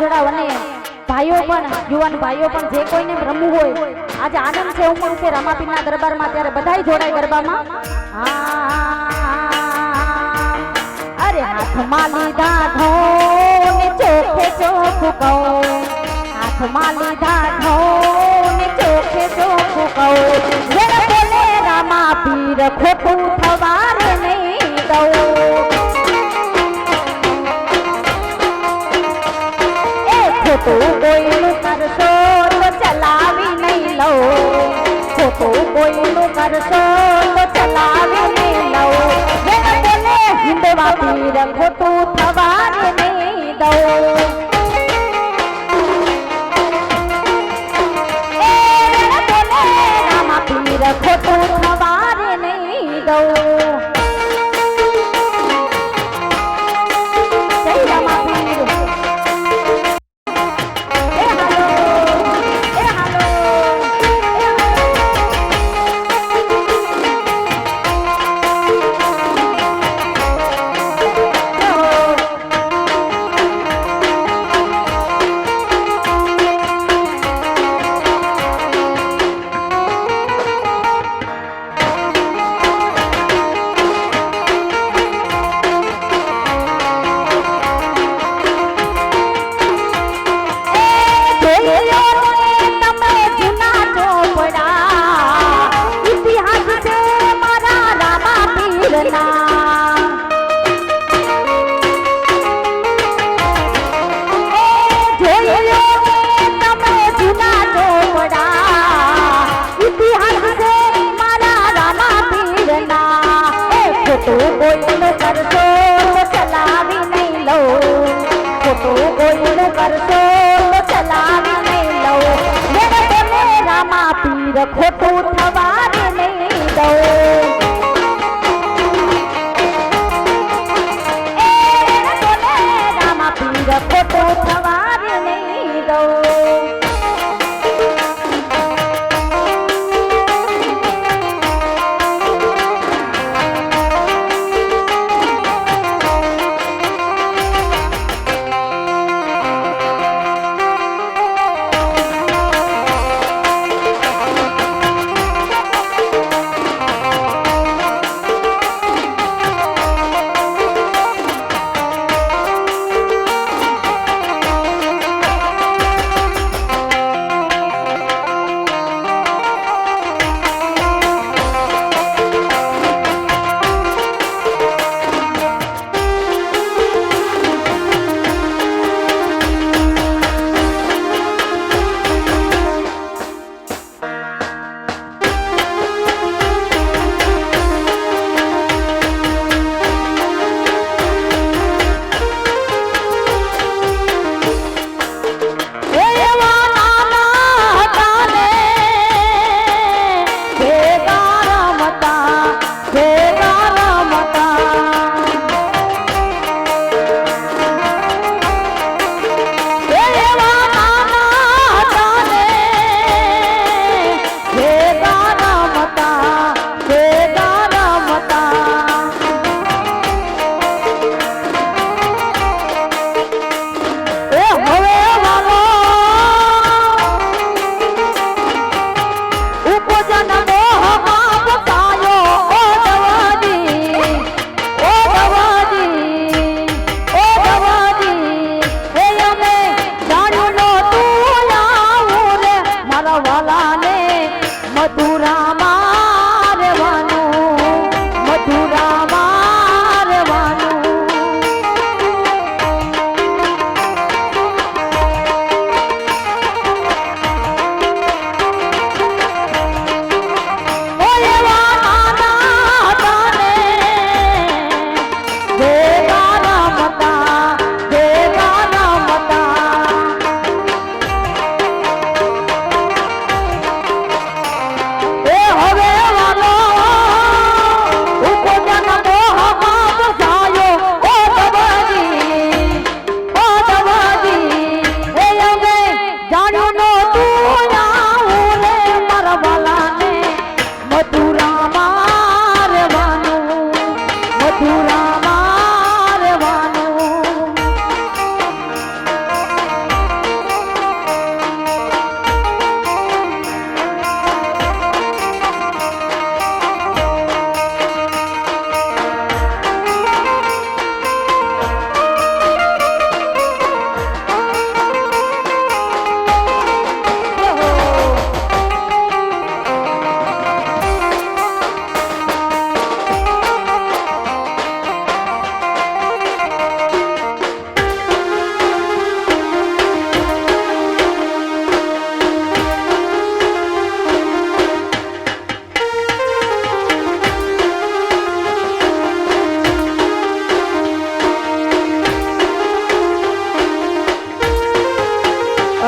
જોડાવ અને ભાઈઓ પણ, યુવાન ભાઈઓ પણ જે કોઈને રમવું હોય, આજે આનંદ છે ઉમંગ છે રમાપીરના દરબારમાં, ત્યારે બધાય જોડાય ગરબામાં. અરે હાથમાં લીધા ઢોલ ચોખે ચોખ કહો હાથમાં લીધા ઢોલ ચોખે ચોખ કહો બોલે પીર ખોટું થવારે કરશો તો ચલાવી નવું જેને પીર ખોટું થવાને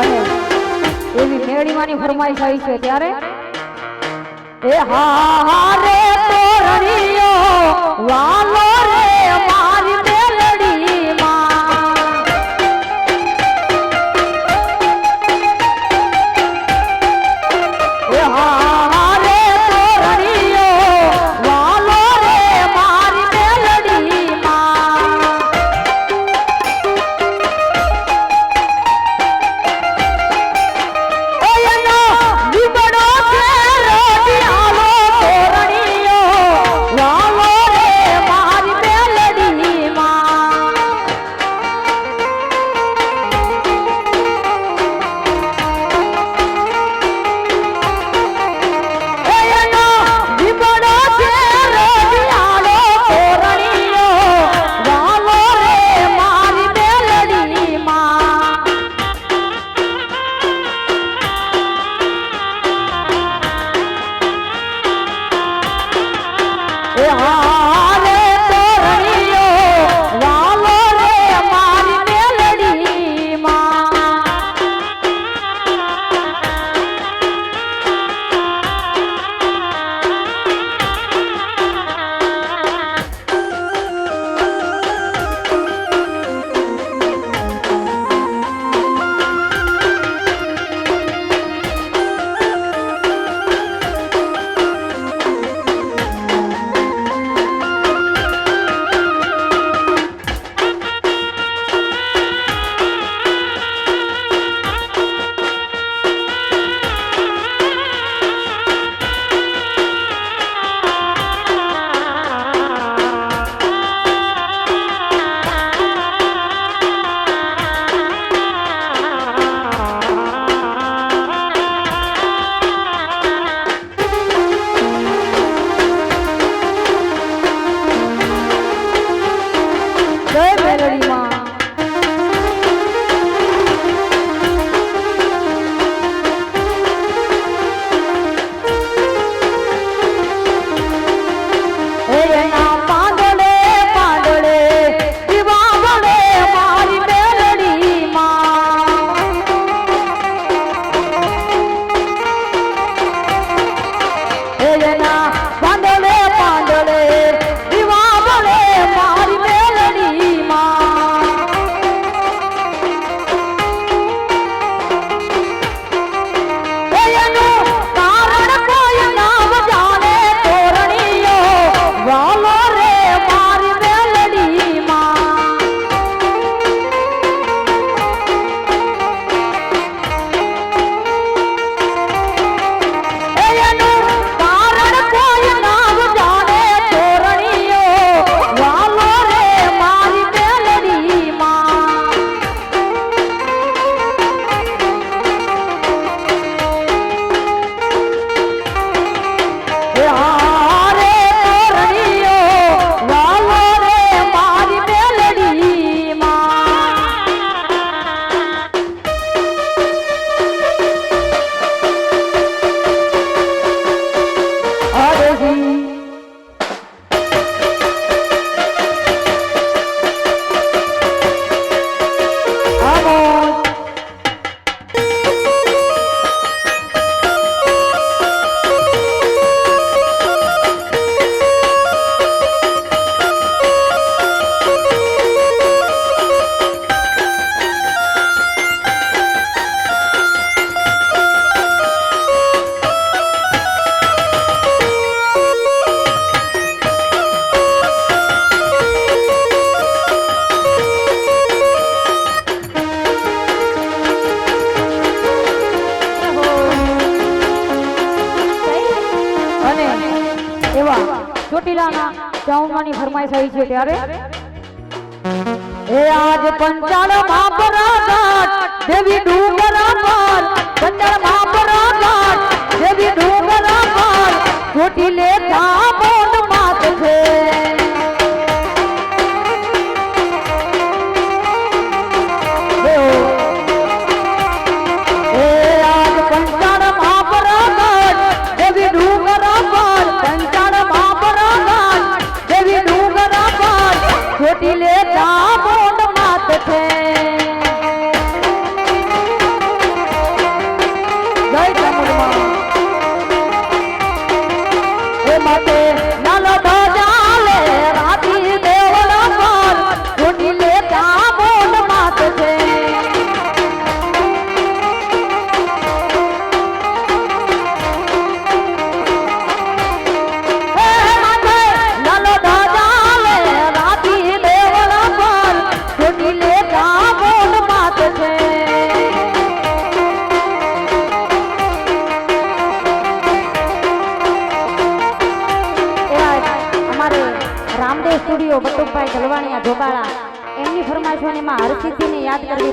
કહે એવી મેળીમાની ફરમાઈશ આવી છે ત્યારે એ હા હા રે તોરણીઓ વાહ 咋了 ચોટીલાના ચાઉમાની ફરમાઈશ આવી છે ત્યારે. એ આજ પંચાલ મહાપરાઘાટ દેવી ડુંગરા પર. પંચાલ મહાપરાઘાટ દેવી ડુંગરા પર. ચોટીલે ધામ perlu